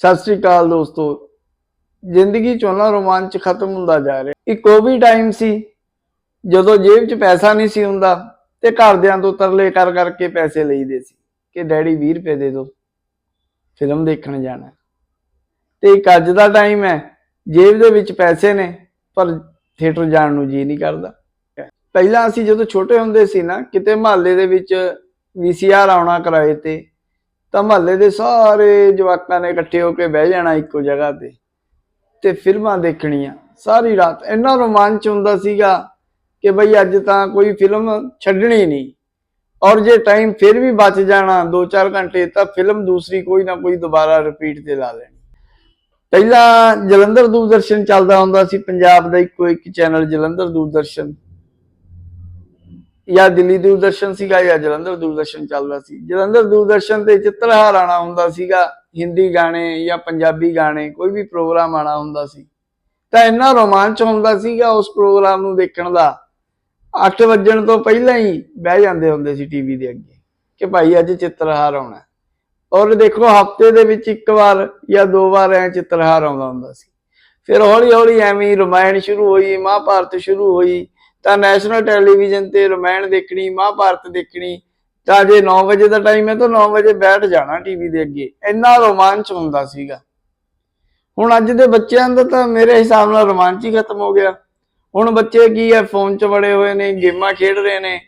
ਸਤਿ ਸ੍ਰੀ ਅਕਾਲ ਦੋਸਤੋ। ਜ਼ਿੰਦਗੀ ਚੋਂ ਰੋਮਾਂਚ ਖਤਮ ਹੁੰਦਾ ਜਾ ਰਿਹਾ। ਇਹ ਕੋਵਿਡ ਟਾਈਮ ਸੀ, ਜਦੋਂ ਜੇਬ 'ਚ ਪੈਸਾ ਨਹੀਂ ਸੀ ਹੁੰਦਾ ਤੇ ਘਰਦਿਆਂ ਤੋਂ ਤਰਲੇ ਕਰ ਕਰਕੇ ਪੈਸੇ ਲਈਦੇ ਸੀ ਕਿ ਡੈਡੀ 20 ਰੁਪਏ ਦੇ ਦਿਓ ਫਿਲਮ ਦੇਖਣ ਜਾਣਾ। ਤੇ ਇੱਕ ਅੱਜ ਦਾ ਟਾਈਮ ਹੈ, ਜੇਬ ਦੇ ਵਿੱਚ ਪੈਸੇ ਨੇ, ਪਰ ਥੀਏਟਰ ਜਾਣ ਨੂੰ ਜੀ ਨਹੀਂ ਕਰਦਾ। ਪਹਿਲਾਂ ਅਸੀਂ ਜਦੋਂ ਛੋਟੇ ਹੁੰਦੇ ਸੀ ਨਾ, ਕਿਤੇ ਮਹੱਲੇ ਦੇ ਵਿੱਚ ਵੀਸੀਆਰ ਆਉਣਾ ਕਿਰਾਏ ਤੇ ਤਾਂ ਮਹੱਲੇ ਦੇ ਸਾਰੇ ਜਵਾਕਾਂ ਨੇ ਇਕੱਠੇ ਹੋ ਕੇ ਬਹਿ ਜਾਣਾ ਇੱਕੋ ਜਗ੍ਹਾ ਤੇ ਤੇ ਫਿਲਮਾਂ ਦੇਖਣੀਆਂ ਸਾਰੀ ਰਾਤ। ਇੰਨਾ ਰੋਮਾਂਚ ਹੁੰਦਾ ਸੀਗਾ ਕਿ ਬਈ ਅੱਜ ਤਾਂ ਕੋਈ ਫਿਲਮ ਛੱਡਣੀ ਨਹੀਂ। ਔਰ ਜੇ ਟਾਈਮ ਫਿਰ ਵੀ ਬਚ ਜਾਣਾ 2-4 ਘੰਟੇ, ਤਾਂ ਫਿਲਮ ਦੂਸਰੀ ਕੋਈ ਨਾ ਕੋਈ ਦੁਬਾਰਾ ਰਿਪੀਟ ਤੇ ਲਾ ਲੈਣੀ। ਪਹਿਲਾਂ ਜਲੰਧਰ ਦੂਰਦਰਸ਼ਨ ਚੱਲਦਾ ਹੁੰਦਾ ਸੀ, ਪੰਜਾਬ ਦਾ ਇੱਕੋ ਇੱਕ ਚੈਨਲ ਜਲੰਧਰ ਦੂਰਦਰਸ਼ਨ। ਜਾਂ ਦਿੱਲੀ ਦੂਰਦਰਸ਼ਨ ਸੀਗਾ ਜਾਂ ਜਲੰਧਰ ਦੂਰਦਰਸ਼ਨ ਚੱਲਦਾ ਸੀ। ਜਲੰਧਰ ਦੂਰਦਰਸ਼ਨ ਤੇ ਚਿੱਤਰਹਾਰ ਆਣਾ ਹੁੰਦਾ ਸੀਗਾ, ਹਿੰਦੀ ਗਾਣੇ ਜਾਂ ਪੰਜਾਬੀ ਗਾਣੇ, ਕੋਈ ਵੀ ਪ੍ਰੋਗਰਾਮ ਆਣਾ ਹੁੰਦਾ ਸੀ। ਤਾਂ ਇੰਨਾ ਰੋਮਾਂਚ ਹੁੰਦਾ ਸੀਗਾ ਉਸ ਪ੍ਰੋਗਰਾਮ ਨੂੰ ਦੇਖਣ ਦਾ। 8 ਵਜਣ ਤੋਂ ਪਹਿਲਾਂ ਹੀ ਬਹਿ ਜਾਂਦੇ ਹੁੰਦੇ ਸੀ ਟੀਵੀ ਦੇ ਅੱਗੇ ਕਿ ਭਾਈ ਅੱਜ ਚਿੱਤਰਹਾਰ ਆਉਣਾ ਔਰ ਦੇਖੋ, ਹਫ਼ਤੇ ਦੇ ਵਿੱਚ ਇੱਕ ਵਾਰ ਜਾਂ ਦੋ ਵਾਰ ਐ ਚਿੱਤਰਹਾਰ ਆਉਂਦਾ ਹੁੰਦਾ ਸੀ। ਫਿਰ ਹੌਲੀ ਹੌਲੀ ਐਵੇਂ ਹੀ ਰਮਾਇਣ ਸ਼ੁਰੂ ਹੋਈ, ਮਹਾਭਾਰਤ ਸ਼ੁਰੂ ਹੋਈ ਤਾਂ ਨੈਸ਼ਨਲ ਟੈਲੀਵਿਜ਼ਨ ਤੇ ਰਮਾਇਣ ਦੇਖਣੀ, ਮਹਾਭਾਰਤ ਦੇਖਣੀ, ਤਾਂ ਜੇ 9 ਵਜੇ ਦਾ ਟਾਈਮ ਹੈ ਤਾਂ 9 ਵਜੇ ਬੈਠ ਜਾਣਾ ਟੀਵੀ ਦੇ ਅੱਗੇ। ਇੰਨਾ ਰੋਮਾਂਚ ਹੁੰਦਾ ਸੀਗਾ। ਹੁਣ ਅੱਜ ਦੇ ਬੱਚਿਆਂ ਦਾ ਤਾਂ ਮੇਰੇ ਹਿਸਾਬ ਨਾਲ ਰੋਮਾਂਚ ਹੀ ਖਤਮ ਹੋ ਗਿਆ। ਹੁਣ ਬੱਚੇ ਕੀ ਹੈ ਫੋਨ 'ਚ ਵੜੇ ਹੋਏ ਨੇ, ਗੇਮਾਂ ਖੇਡ ਰਹੇ ਨੇ।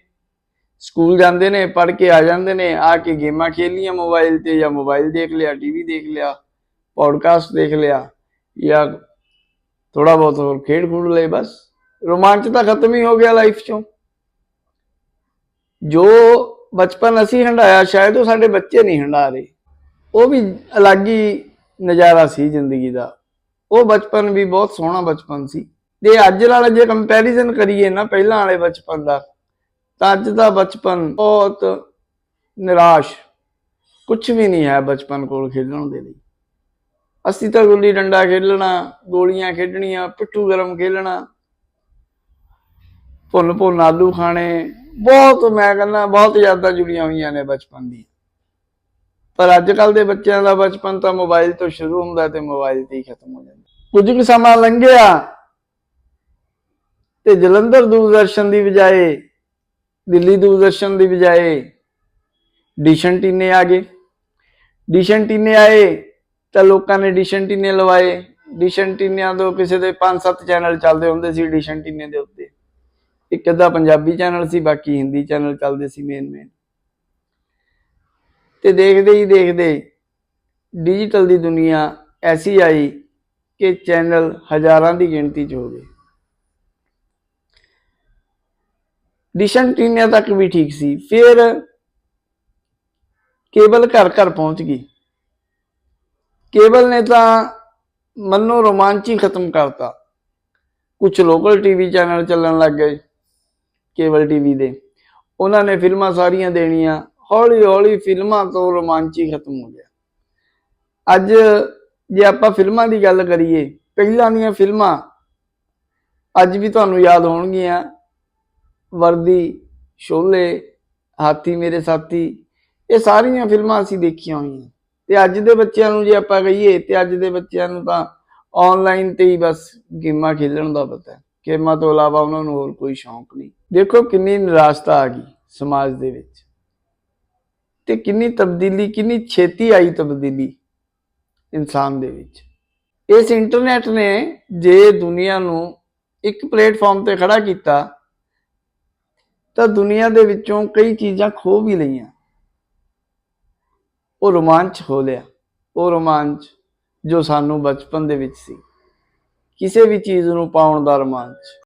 ਸਕੂਲ ਜਾਂਦੇ ਨੇ, ਪੜ੍ਹ ਕੇ ਆ ਜਾਂਦੇ ਨੇ, ਆ ਕੇ ਗੇਮਾਂ ਖੇਲੀਆਂ ਮੋਬਾਈਲ ਤੇ ਜਾਂ ਮੋਬਾਈਲ ਦੇਖ ਲਿਆ ਟੀਵੀ ਦੇਖ ਲਿਆ ਪੌਡਕਾਸਟ ਦੇਖ ਲਿਆ, ਜਾਂ ਥੋੜਾ ਬਹੁਤ ਹੋਰ ਖੇਡ ਖੂਡ ਲਏ ਬਸ। ਰੋਮਾਂਚ ਤਾਂ ਖਤਮ ਹੀ ਹੋ ਗਿਆ ਲਾਈਫ 'ਚੋਂ। ਜੋ ਬਚਪਨ ਅਸੀਂ ਹੰਡਾਇਆ ਸ਼ਾਇਦ ਉਹ ਸਾਡੇ ਬੱਚੇ ਨਹੀਂ ਹੰਡਾ ਰਹੇ। ਉਹ ਵੀ ਅਲੱਗ ਹੀ ਨਜ਼ਾਰਾ ਸੀ ਜ਼ਿੰਦਗੀ ਦਾ। ਉਹ ਬਚਪਨ ਵੀ ਬਹੁਤ ਸੋਹਣਾ ਬਚਪਨ ਸੀ। ਤੇ ਅੱਜ ਨਾਲ ਜੇ ਕੰਪੈਰੀਜ਼ਨ ਕਰੀਏ ਨਾ ਪਹਿਲਾਂ ਵਾਲੇ ਬਚਪਨ ਦਾ, ਤਾਂ ਅੱਜ ਦਾ ਬਚਪਨ ਬਹੁਤ ਨਿਰਾਸ਼। ਕੁਝ ਵੀ ਨਹੀਂ ਹੈ ਬਚਪਨ ਕੋਲ ਖੇਡਣ ਦੇ ਲਈ। ਅਸੀਂ ਤਾਂ ਗੁੱਲੀ ਡੰਡਾ ਖੇਡਣਾ, ਗੋਲੀਆਂ ਖੇਡਣੀਆਂ, ਪਿੱਠੂ ਗਰਮ ਖੇਲਣਾ ਭੁੰਨ ਭੁੰਨ ਆਲੂ ਖਾਣੇ। ਬਹੁਤ ਮੈਂ ਕਹਿੰਦਾ ਬਹੁਤ ਯਾਦਾਂ ਜੁੜੀਆਂ ਹੋਈਆਂ ਨੇ ਬਚਪਨ ਦੀ ਪਰ ਅੱਜ ਕੱਲ ਦੇ ਬੱਚਿਆਂ ਦਾ ਬਚਪਨ ਤਾਂ ਮੋਬਾਈਲ ਤੋਂ ਸ਼ੁਰੂ ਹੁੰਦਾ ਤੇ ਮੋਬਾਈਲ ਤੇ ਹੀ ਖਤਮ ਹੋ ਜਾਂਦਾ। ਕੁਝ ਕੁ ਸਮਾਂ ਲੰਘਿਆ ਤੇ ਜਲੰਧਰ ਦੂਰਦਰਸ਼ਨ ਦੀ ਬਜਾਏ, ਦਿੱਲੀ ਦੂਰਦਰਸ਼ਨ ਦੀ ਬਜਾਏ ਡਿਸ਼ਨ ਟੀਨੇ ਆ ਗਏ। ਡਿਸ਼ਨ ਟੀਨੇ ਆਏ ਤਾਂ ਲੋਕਾਂ ਨੇ ਡਿਸ਼ਨ ਟੀਨੇ ਲਵਾਏ। ਡਿਸ਼ਨ ਟੀਨਿਆਂ ਤੋਂ ਕਿਸੇ ਦੇ 5-7 ਚੈਨਲ ਚੱਲਦੇ ਹੁੰਦੇ ਸੀ ਡਿਸ਼ਨ ਟੀਨੇ ਦੇ ਉੱਤੇ। ਇੱਕ ਅੱਧਾ ਪੰਜਾਬੀ ਚੈਨਲ ਸੀ, ਬਾਕੀ ਹਿੰਦੀ ਚੈਨਲ ਚੱਲਦੇ ਸੀ ਮੇਨ ਮੇਨ ਤੇ ਦੇਖਦੇ ਹੀ ਦੇਖਦੇ ਡਿਜੀਟਲ ਦੀ ਦੁਨੀਆ ਐਸੀ ਆਈ ਕਿ ਚੈਨਲ ਹਜ਼ਾਰਾਂ ਦੀ ਗਿਣਤੀ 'ਚ ਹੋ ਗਏ ਡਿਸ਼ਨ ਟੀਨਿਆਂ ਤੱਕ ਵੀ ਠੀਕ ਸੀ। ਫਿਰ ਕੇਬਲ ਘਰ ਘਰ ਪਹੁੰਚ ਗਈ। ਕੇਬਲ ਨੇ ਤਾਂ ਮੰਨੋ ਰੋਮਾਂਚ ਹੀ ਖਤਮ ਕਰਤਾ। ਕੁਝ ਲੋਕਲ ਟੀਵੀ ਚੈਨਲ ਚੱਲਣ ਲੱਗ ਗਏ। ਕੇਬਲ ਟੀਵੀ ਦੇ। ਉਹਨਾਂ ਨੇ ਫਿਲਮਾਂ ਸਾਰੀਆਂ ਦੇਣੀਆਂ। ਹੌਲੀ ਹੌਲੀ ਫਿਲਮਾਂ ਤੋਂ ਰੋਮਾਂਚ ਹੀ ਖਤਮ ਹੋ ਗਿਆ। ਅੱਜ ਜੇ ਆਪਾਂ ਫਿਲਮਾਂ ਦੀ ਗੱਲ ਕਰੀਏ, ਪਹਿਲਾਂ ਦੀਆਂ ਫਿਲਮਾਂ ਅੱਜ ਵੀ ਤੁਹਾਨੂੰ ਯਾਦ ਹੋਣਗੀਆਂ। ਵਰਦੀ ਸ਼ੋਲੇ ਹਾਥੀ ਮੇਰੇ ਸਾਥੀ, ਇਹ ਸਾਰੀਆਂ ਫਿਲਮਾਂ ਅਸੀਂ ਦੇਖੀਆਂ ਹੋਈਆਂ। ਤੇ ਅੱਜ ਦੇ ਬੱਚਿਆਂ ਨੂੰ ਜੇ ਆਪਾਂ ਕਹੀਏ, ਤੇ ਅੱਜ ਦੇ ਬੱਚਿਆਂ ਨੂੰ ਤਾਂ ਆਨਲਾਈਨ ਤੇ ਹੀ ਬਸ ਗੇਮਾਂ ਖੇਡਣ ਦਾ ਪਤਾ ਹੈ। ਗੇਮਾਂ ਤੋਂ ਇਲਾਵਾ ਉਹਨਾਂ ਨੂੰ ਹੋਰ ਕੋਈ ਸ਼ੌਂਕ ਨਹੀਂ। ਦੇਖੋ ਕਿੰਨੀ ਨਿਰਾਸ਼ਤਾ ਆ ਗਈ ਸਮਾਜ ਦੇ ਵਿੱਚ। ਤੇ ਕਿੰਨੀ ਤਬਦੀਲੀ, ਕਿੰਨੀ ਛੇਤੀ ਆਈ ਤਬਦੀਲੀ ਇਨਸਾਨ ਦੇ ਵਿੱਚ। ਇਸ ਇੰਟਰਨੈਟ ਨੇ ਜੇ ਦੁਨੀਆ ਨੂੰ ਇੱਕ ਪਲੇਟਫਾਰਮ ਤੇ ਖੜਾ ਕੀਤਾ, ਤਾਂ ਦੁਨੀਆ ਦੇ ਵਿੱਚੋਂ ਕਈ ਚੀਜ਼ਾਂ ਖੋ ਵੀ ਲਈਆਂ। ਉਹ ਰੋਮਾਂਚ ਹੋ ਲਿਆ। ਉਹ ਰੋਮਾਂਚ ਜੋ ਸਾਨੂੰ ਬਚਪਨ ਦੇ ਵਿੱਚ ਸੀ। ਕਿਸੇ ਵੀ ਚੀਜ਼ ਨੂੰ ਪਾਉਣ ਦਾ ਰੋਮਾਂਚ